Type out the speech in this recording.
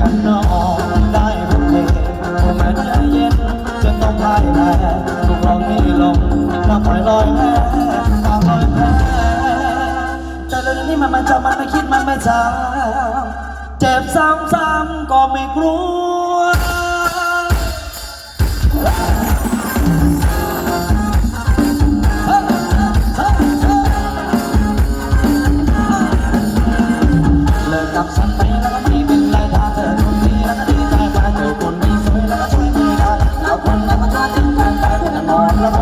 กันนอนได้ทุเพลงเหมือนใจเย็นจนต้องพ่ายแพ้ถูกลองให้ลงแล้วปล่อยลอยแพ้ตามลอยแพ้แต่เรื่องนี้มันมันจะมันไม่คิดมันไม่จำเจ็บซ้ำๆก็ไม่กลัวเลิกกับฉันไป Lord.